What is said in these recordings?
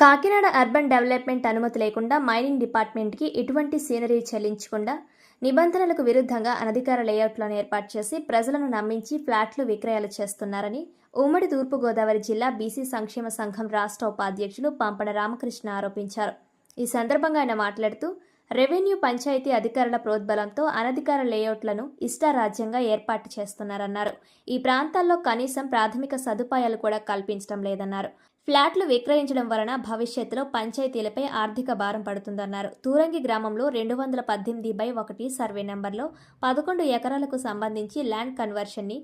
Kakinada urban development అనుమతి లేకుండా mining డిపార్ట్మెంట్కి ఎటువంటి సీనరీ చెల్లించకుండా నిబంధనలకు విరుద్ధంగా అనధికార లేఅవుట్లను ఏర్పాటు చేసి ప్రజలను నమ్మించి ఫ్లాట్లు విక్రయాలు చేస్తున్నారని ఉమ్మడి తూర్పుగోదావరి జిల్లా బీసీ సంక్షేమ సంఘం రాష్ట్ర ఉపాధ్యక్షులు పంపడ రామకృష్ణ ఆరోపించారు. ఈ సందర్భంగా ఆయన మాట్లాడుతూ రెవెన్యూ పంచాయతీ అధికారుల ప్రోద్బలంతో అనధికార లేఅవుట్లను ఇష్టారాజ్యంగా ఏర్పాటు చేస్తున్నారన్నారు. ఈ ప్రాంతాల్లో కనీసం ప్రాథమిక సదుపాయాలు కూడా కల్పించడం లేదన్నారు. ఫ్లాట్లు విక్రయించడం వలన భవిష్యత్తులో పంచాయతీలపై ఆర్థిక భారం పడుతుందన్నారు. తూరంగి గ్రామంలో రెండు వందల పద్దెనిమిది బై ఒకటి సర్వే నెంబర్లో పదకొండు ఎకరాలకు సంబంధించి ల్యాండ్ కన్వర్షన్ని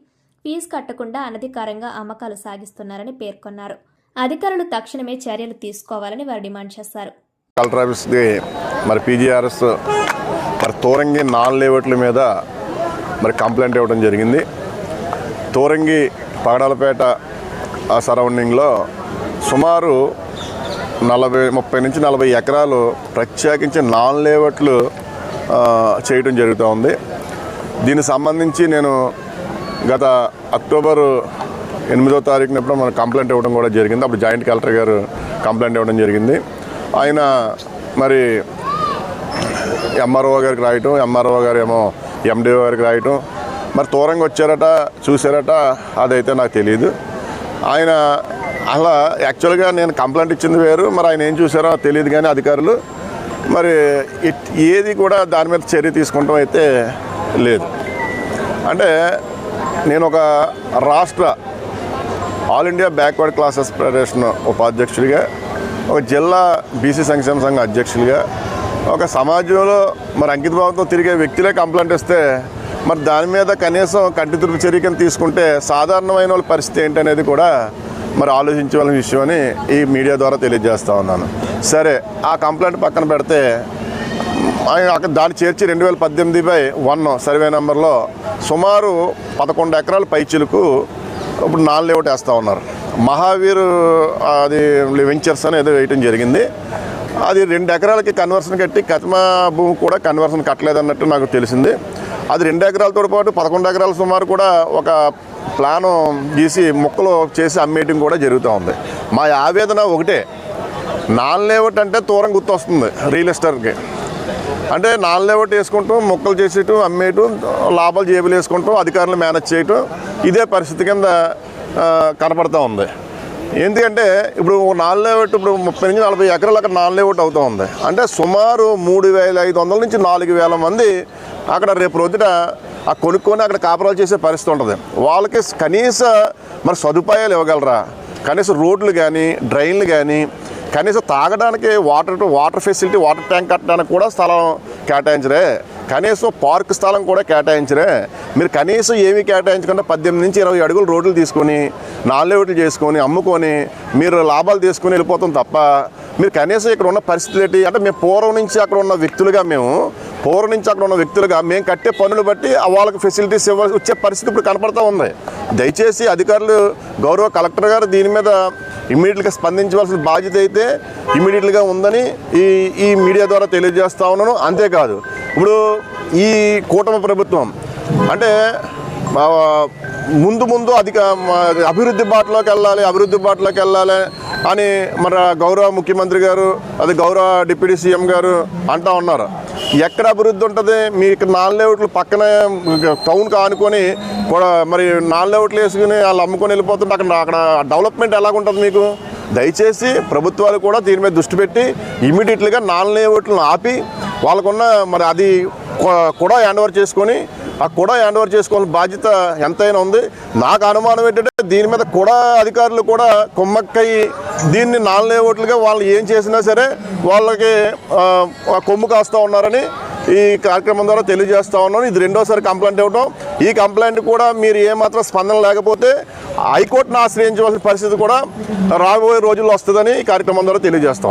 ఫీజు కట్టకుండా అనధికారంగా అమ్మకాలు సాగిస్తున్నారని పేర్కొన్నారు. అధికారులు తక్షణమే చర్యలు తీసుకోవాలని వారు డిమాండ్ చేశారు. కలెక్టర్ ఆఫీస్కి మరి పీజీఆర్ఎస్ మరి తోరంగి నాన్ లేఅవుట్ల మీద మరి కంప్లైంట్ ఇవ్వడం జరిగింది. తోరంగి పగడాలపేట ఆ సరౌండింగ్లో సుమారు నలభై ముప్పై నుంచి నలభై ఎకరాలు ప్రత్యేకించి నాన్ లేఅవుట్లు చేయటం చేయడం జరుగుతూ ఉంది. దీనికి సంబంధించి నేను గత అక్టోబర్ ఎనిమిదో తారీఖునప్పుడు మనం కంప్లైంట్ ఇవ్వడం కూడా జరిగింది. అప్పుడు జాయింట్ కలెక్టర్ గారు కంప్లైంట్ ఇవ్వడం జరిగింది. ఆయన మరి ఎంఆర్ఓ గారికి రాయటం ఎంఆర్ఓ గారు ఏమో ఎండిఓ గారికి రాయటం మరి దూరంగా వచ్చారట చూసారట అదైతే నాకు తెలియదు ఆయన అలా యాక్చువల్గా నేను కంప్లైంట్ ఇచ్చింది వేరు మరి ఆయన ఏం చూసారో తెలియదు కానీ అధికారులు మరి ఏది కూడా దాని మీద చర్య తీసుకుంటాం అయితే లేదు. అంటే నేను ఒక రాష్ట్ర all India backward classes federation ఉపాధ్యక్షుడిగా ఒక జిల్లా బీసీ సంక్షేమ సంఘం అధ్యక్షుడిగా ఒక సమాజంలో మరి అంకితభావంతో తిరిగే వ్యక్తులే కంప్లైంట్ ఇస్తే మరి దాని మీద కనీసం కంటి తురుపు చర్యకని తీసుకుంటే సాధారణమైన వాళ్ళ పరిస్థితి ఏంటనేది కూడా మరి ఆలోచించవలసిన విషయం అని ఈ మీడియా ద్వారా తెలియజేస్తూ ఉన్నాను. సరే ఆ కంప్లైంట్ పక్కన పెడితే అక్కడ దాన్ని చేర్చి రెండు వేల పద్దెనిమిది బై వన్ సర్వే నెంబర్లో సుమారు పదకొండు ఎకరాల పైచిలకు ఇప్పుడు నాలుగు లేఅవుట్ వేస్తూ ఉన్నారు. మహావీర్ అది వెంచర్స్ అని ఏదో వేయటం జరిగింది. అది రెండు ఎకరాలకి కన్వర్షన్ కట్టి కట్మా భూమి కూడా కన్వర్షన్ కట్టలేదన్నట్టు నాకు తెలిసింది. అది రెండు ఎకరాలతో పాటు పదకొండు ఎకరాల సుమారు కూడా ఒక ప్లాను గీసి మొక్కలు చేసి అమ్మేయటం కూడా జరుగుతూ ఉంది. మా ఆవేదన ఒకటే నాన్ లేఅవుట్ అంటే దూరం గుర్తొస్తుంది రియల్ ఎస్టేట్కి. అంటే నాన్ లేఅవుట్ వేసుకుంటూ మొక్కలు చేసేయటం అమ్మేయటం లాభాలు జేబులు వేసుకుంటాం అధికారులు మేనేజ్ చేయటం ఇదే పరిస్థితి కింద కనపడతా ఉంది. ఎందుకంటే ఇప్పుడు నాన్ ఒకటి ఇప్పుడు ముప్పై నుంచి నలభై ఎకరాలు అక్కడ నాన్ లేఅవుట్ అవుతూ ఉంది. అంటే సుమారు మూడు వేల ఐదు వందల నుంచి నాలుగు వేల మంది అక్కడ రేపు రోజున ఆ కొనుక్కొని అక్కడ కాపురాలు చేసే పరిస్థితి ఉంటుంది. వాళ్ళకి కనీస మరి సదుపాయాలు ఇవ్వగలరా? కనీసం రోడ్లు కానీ డ్రైన్లు కానీ కనీసం తాగడానికి water water facility water tank కట్టడానికి కూడా స్థలం కేటాయించరే. కనీసం పార్క్ స్థలం కూడా కేటాయించరే. మీరు కనీసం ఏమీ కేటాయించకుండా పద్దెనిమిది నుంచి ఇరవై అడుగులు రోడ్లు తీసుకొని నాలుగేట్లు చేసుకొని అమ్ముకొని మీరు లాభాలు తీసుకొని వెళ్ళిపోతాం తప్ప మీరు కనీసం ఇక్కడ ఉన్న పరిస్థితులు ఏంటి? అంటే మేము పూర్వం నుంచి అక్కడ ఉన్న వ్యక్తులుగా మేము పూర్వం నుంచి అక్కడ ఉన్న వ్యక్తులుగా మేము కట్టే పనులు బట్టి ఆ వాళ్ళకి ఫెసిలిటీస్ ఇవ్వాల్సి వచ్చే పరిస్థితి ఇప్పుడు కనపడతా ఉంది. దయచేసి అధికారులు గౌరవ కలెక్టర్ గారు దీని మీద ఇమీడియట్గా స్పందించవలసిన బాధ్యత అయితే ఇమీడియట్గా ఉందని ఈ ఈ మీడియా ద్వారా తెలియజేస్తా ఉన్నాను. అంతేకాదు ఇప్పుడు ఈ కూటమి ప్రభుత్వం అంటే ముందు ముందు అధిక అభివృద్ధి బాటలోకి వెళ్ళాలి అభివృద్ధి బాటలోకి వెళ్ళాలి అని మన గౌరవ ముఖ్యమంత్రి గారు అది గౌరవ డిప్యూటీ సీఎం గారు అంటా ఉన్నారు. ఎక్కడ అభివృద్ధి ఉంటుంది? మీకు నాలుగు లేఅవుట్లు పక్కన టౌన్కి ఆనుకొని కూడా మరి నాలుగు వేసుకుని వాళ్ళు అమ్ముకొని వెళ్ళిపోతుంటే అక్కడ అక్కడ డెవలప్మెంట్ ఎలాగుంటుంది మీకు? దయచేసి ప్రభుత్వాలు కూడా దీని మీద దృష్టి పెట్టి ఇమీడియట్గా నాలుగు లేఅవుట్లను ఆపి వాళ్ళకున్న మరి అది కూడా హ్యాండ్ ఓవర్ చేసుకొని ఆ కూడా హ్యాండ్ ఓవర్ చేసుకోవాల్సిన బాధ్యత ఎంతైనా ఉంది. నాకు అనుమానం ఏంటంటే దీని మీద కూడా అధికారులు కూడా కొమ్మక్కయి దీన్ని నాలుగే ఓట్లుగా వాళ్ళు ఏం చేసినా సరే వాళ్ళకి కొమ్ము కాస్తూ ఉన్నారని ఈ కార్యక్రమం ద్వారా తెలియజేస్తా ఉన్నాను. ఇది రెండోసారి కంప్లైంట్ ఇవ్వడం ఈ కంప్లైంట్ కూడా మీరు ఏమాత్రం స్పందన లేకపోతే హైకోర్టును ఆశ్రయించవలసిన పరిస్థితి కూడా రాబోయే రోజుల్లో వస్తుందని ఈ కార్యక్రమం ద్వారా తెలియజేస్తాం